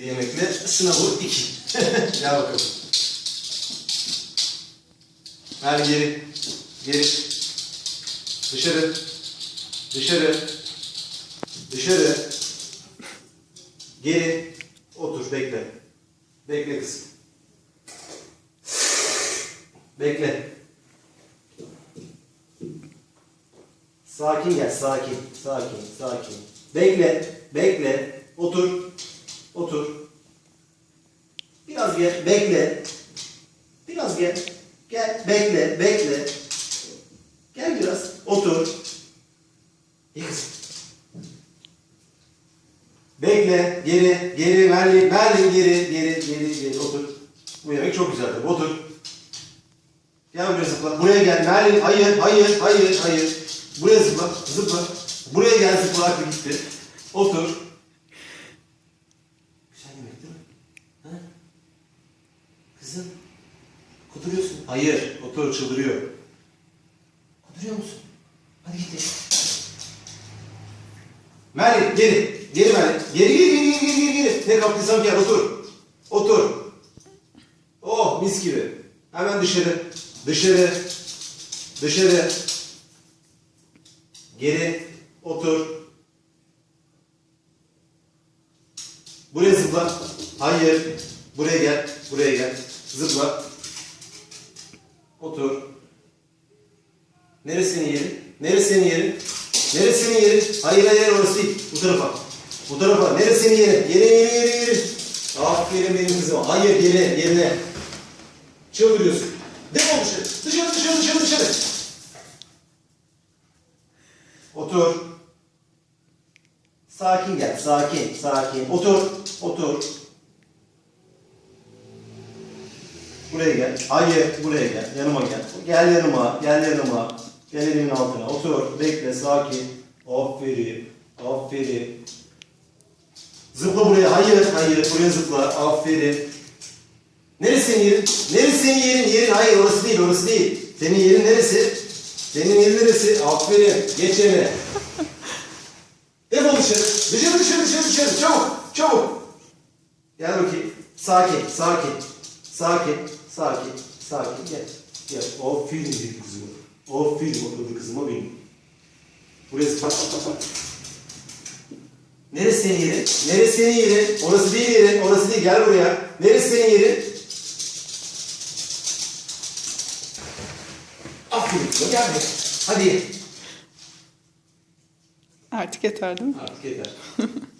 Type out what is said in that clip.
Yemekle sınavı 2. Gel bakalım. Ver geri. Geri. Dışarı. Dışarı. Dışarı. Geri. Otur bekle. Bekle kızım. Bekle. Sakin gel, sakin, sakin, sakin. Bekle, bekle. Otur, otur. Biraz gel, bekle. Biraz gel. Gel, bekle, bekle. Gel biraz, otur. İyi. Bekle, geri, geri, Merlin, Merlin, geri, geri, geri, geri, otur. Bu yemek çok güzel tabii, otur. Gel buraya zıpla. Buraya gel. Merlin, hayır, hayır, hayır, hayır. Buraya zıpla, zıpla. Buraya gel zıpla, aklı gitti. Otur. Güzel yemek değil mi? Ha? Kızım, kuduruyorsun. Hayır, otur, çıldırıyor. Kuduruyor musun? Hadi git. Merlin, geri. Geri Merlin. Geri, geri, geri, geri, geri, geri. Ne kaptıysam gel, otur. Otur. Oh, mis gibi. Hemen dışarı. Dışarı. Dışarı. Geri. Otur. Buraya zıpla. Hayır. Buraya gel. Buraya gel. Zıpla. Otur. Neresi senin yerin? Neresi senin yerin? Neresi senin yerin? Hayır hayır orası değil. Bu tarafa. Bu tarafa. Neresi senin yerin? Yerin yerin yerin yerin. Aferin benim kızıma. Hayır yerine yerine. Çıldırıyorsun. Defol dışarı. Dışarı dışarı dışarı dışarı. Otur. Sakin gel. Sakin. Sakin. Otur. Otur. Buraya gel. Hayır. Buraya gel. Yanıma gel. Gel yanıma. Gel yanıma. Gel elimin altına. Otur. Bekle. Sakin. Aferin. Aferin. Zıpla buraya. Hayır. Hayır. Buraya zıpla. Aferin. Neresi senin yerin? Neresi senin yerin? Yerin hayır orası değil orası değil. Senin yerin neresi? Senin yerin neresi? Aferin. Geç yerine. Defol dışarı. Dışarı dışarı dışarı dışarı. Çabuk çabuk. Gel bakayım. Sakin sakin. Sakin sakin sakin. Gel. Gel. Aferin benim kızıma. Aferin oturdu kızıma benim. Buraya zıpla. Neresi senin yerin? Neresi senin yerin? Orası değil yerin. Orası değil. Gel buraya. Neresi senin yerin? Aferin. kızım, Gel buraya. Hadi. Artık yeter değil mi? Artık yeter.